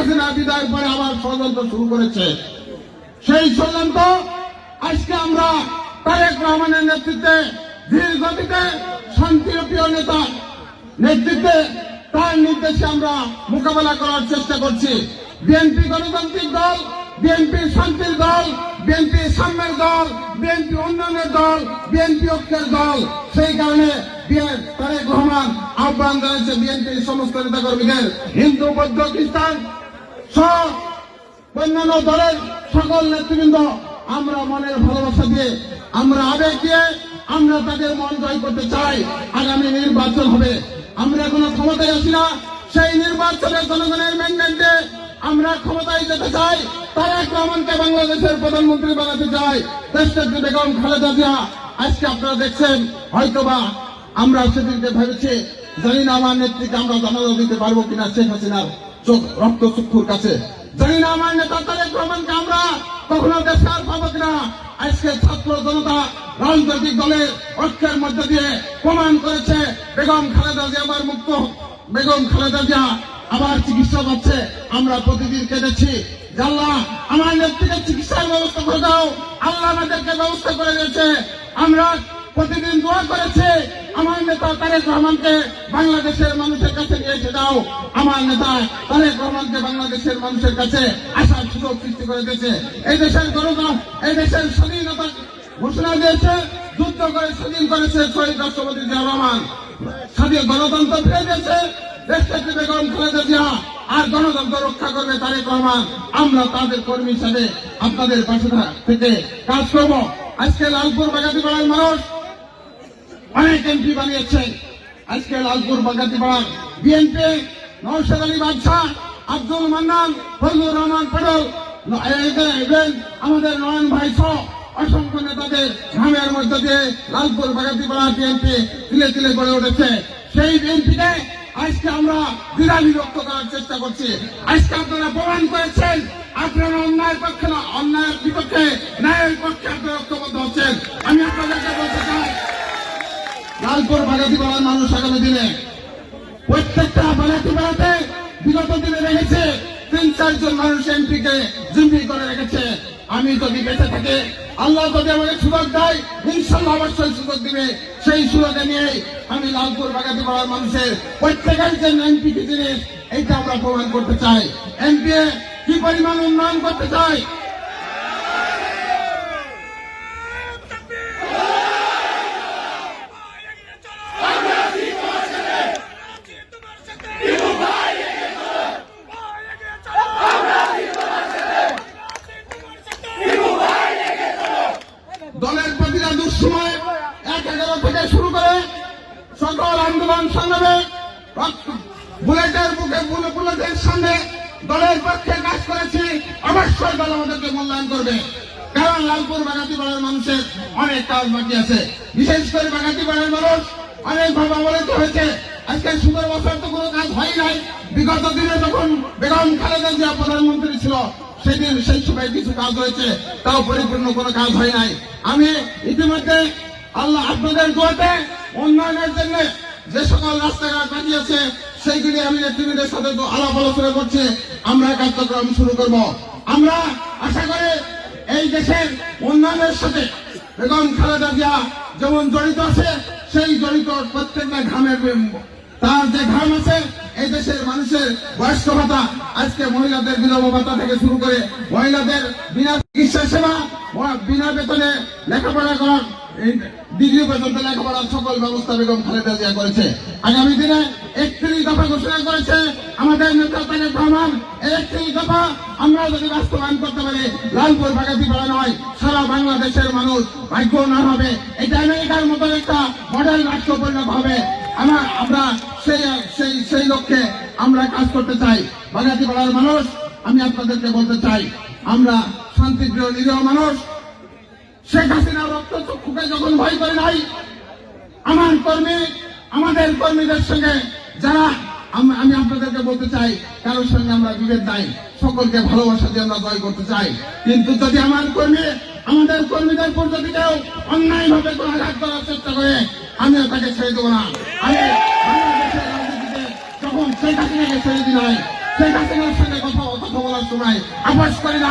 হাসিনা বিদায়ের পরে আবার ষড়যন্ত্র শুরু করেছে। সেই ষড়যন্ত্র আজকে আমরা তারেক রহমানের নেতৃত্বে ধীর গতিতে শান্তিপ্রিয় নেতা নেতৃত্বে তার নির্দেশে আমরা মোকাবেলা করার চেষ্টা করছি। বিএনপি গণতান্ত্রিক দল বিএনপি শান্তির দল বিএনপি সাম্যের দল বিএনপি উন্নয়নের দল বিএনপি ঐক্যের দল। সেই কারণে তারেক রহমান আহ্বান জানিয়েছে বিএনপির সমস্ত নেতাকর্মীদের। হিন্দু, বৌদ্ধ, খ্রিস্টান সহ অন্যান্য দলের সকল নেতৃবৃন্দ আমরা মনের ভালোবাসা দিয়ে, আমরা আবেগ দিয়ে আমরা তাদের মন জয় করতে চাই। আগামী নির্বাচন হবে। আমরা কোনো ক্ষমতায় আসি না। সেই নির্বাচনে জনগণের ম্যান্ডেটে আমরা ক্ষমতায় যেতে চাই। তারেক রহমানকে বাংলাদেশের প্রধানমন্ত্রী বানাতে চাই দেশনেত্রী বেগম খালেদা জিয়া। আজকে আপনারা দেখছেন, হয়তোবা আমরা সেদিনকে ভেবেছি, জানি না আমার নেত্রীকে আমরা জানাজা দিতে পারব কিনা শেখ হাসিনার। রক্ত চক্ষুর কাছে। জানি না, আমার নেতা তারেক রহমানকে আমরা কখনো দেশে আর পাবো কিনা। আজকে ছাত্র জনতা রাজনৈতিক দলের ঐক্যের মধ্যে দিয়ে প্রমাণ করেছে, বেগম খালেদা জিয়া আবার মুক্ত। বেগম খালেদা জিয়া আবার চিকিৎসা পাচ্ছে। আমরা প্রতিদিন কেঁদেছি। আল্লাহ আমার নেত্রীকে চিকিৎসার ব্যবস্থা করে দাও। আল্লাহ আমাদেরকে ব্যবস্থা করে দিয়েছে। আমরা প্রতিদিন দোয়া করেছে। আমার নেতা তারেক রহমানকে বাংলাদেশের মানুষের কাছে নিয়ে এসে দাও। আমার নেতা তারেক রহমানকে বাংলাদেশের মানুষের কাছে আসার সুযোগ সৃষ্টি করে দিয়েছে। এই দেশের গণতন্ত্র এই দেশের স্বাধীনতা ঘোষণা দিয়েছে, যুদ্ধ করে স্বাধীন করেছে শহীদ রাষ্ট্রপতি জিয়া রহমান। স্বাধীন গণতন্ত্র ফিরে দিয়েছে দেশটাকে বেগম খালেদা জিয়া। আর গণতন্ত্র রক্ষা করবে তারেক রহমান। আমরা তাদের কর্মী হিসাবে আপনাদের পাশে থেকে কাজ করব। আজকে লালপুর বাগাতি পাড়ার মানুষ এমপি বানিয়েছে। আজকে লালপুর বাগাতি পাড়ার বিএনপি নৌসাদ আলী বাদশাহ, আব্দুল মান্নান, ফজলুর রহমান পটল আমাদের নয়ন ভাই সহ অসংখ্য নেতাদের ঘামের মধ্যে দিয়ে লালপুর বাগাতি পাড়া বিএনপি তিলে তিলে গড়ে উঠেছে। সেই বিএনপিকে আজকে আমরা দ্বিধা বিভক্ত করার চেষ্টা করছি। আজকে আপনারা প্রমাণ করেছেন, আপনারা অন্যায়ের পক্ষে অন্যায়ের বিপক্ষে ন্যায়ের পক্ষে আপনারা ঐক্যবদ্ধ হচ্ছেন। আমি চাই লালপুর বাগাতি পাড়ার মানুষ আগামী দিনে প্রত্যেকটা বাগাতি পাড়াতে বিগত দিনে রেখেছে তিন, চারজন মানুষ এমপিকে জিম্মি করে রেখেছে। আমি যদি বেঁচে থাকি আল্লাহ যদি আমাকে সুযোগ দেয়, ইনশাল্লাহ অবশ্যই সুযোগ দিবে। সেই সুযোগে নিয়ে আমি লালপুর বাগাতি পাড়ার মানুষের প্রত্যেকের যে এমপি কি জিনিস, এইটা আমরা প্রমাণ করতে চাই। এমপি কি পরিমাণ উন্নয়ন করতে চাই দলের প্রতিটা দুঃসময় এক এগারো থেকে শুরু করে আন্দোলন সংগ্রামে বুলেটের বুকে বুলেটের সামনে দলের পক্ষে কাজ করেছি, অবশ্যই দল আমাদেরকে মূল্যায়ন করবে। কারণ লালপুর বাগাতি পাড়ার মানুষের অনেক কাজ বাকি আছে। বিশেষ করে বাগাতি পাড়ার মানুষ অনেক ভাবে অবহেলিত হয়েছে। আজকে সুন্দর বছর তো কোনো কাজ হয় নাই। বিগত দিনে যখন বেগম খালেদা জিয়া প্রধানমন্ত্রী ছিল, সেদিন সেই সময় কিছু কাজ হয়েছে, তাও পরিপূর্ণ কোনো কাজ হয় নাই। আমি ইতিমধ্যে আল্লাহ আপনাদের দোয়াতে উন্নয়নের জন্য যে সকল রাস্তাঘাট বানিয়েছে, সেইগুলি আমি নেতৃবৃন্দের সাথে তো আলাপ আলোচনা করছি। আমরা কার্যক্রম শুরু করব। আমরা আশা করি এই দেশের উন্নয়নের সাথে বেগম খালেদা জিয়া যেমন জড়িত আছে, সেই জড়িত প্রত্যেকটা ঘামের তার যে ঘাম আছে, এই দেশের মানুষের বয়স্ক ভাতা, আজকে মহিলাদের বিধবা ভাতা থেকে শুরু করে মহিলাদের বিনা চিকিৎসা সেবা, বিনা বেতনে লেখাপড়া এই ডিগ্রি পর্যন্ত লেখাপড়ার সকল ব্যবস্থা বেগম খালেদা জিয়া করেছে। আগামী দিনে একত্রিশ দফা ঘোষণা করেছে, আমাদের নেতা একত্রিশ দফা আমরা যদি বাস্তবায়ন করতে পারি, লালপুর পাড়া নয়, সারা বাংলাদেশের মানুষ ভাগ্য না হবে। এটা আমেরিকার মতো একটা মডেল রাষ্ট্র পরিণত হবে। আমরা আমরা সেই সেই সেই লক্ষ্যে আমরা কাজ করতে চাই। বাগাতি পাড়ার মানুষ, আমি আপনাদেরকে বলতে চাই, আমরা শান্তিপ্রিয়, নিরীহ মানুষ শেখ হাসিনা রক্ত চক্ষুকে যখন ভয় করে নাই, আমার কর্মী, আমাদের কর্মীদের সঙ্গে যারা, আমি আপনাদেরকে বলতে চাই, কারোর সঙ্গে আমরা বিভেদ নাই, সকলকে ভালোবাসা দিয়ে আমরা জয় করতে চাই। কিন্তু যদি আমার কর্মী, আমাদের কর্মীদের উপর যদি কেউ অন্যায় ভাবে কোনো আঘাত করার চেষ্টা করে আমিও তাকে ছেড়ে দেবো না। আমি যখন শেখ হাসিনাকে ছেড়ে দিই নাই শেখ হাসিনার সঙ্গে কথা কথা বলার সময় আবাস করে নাই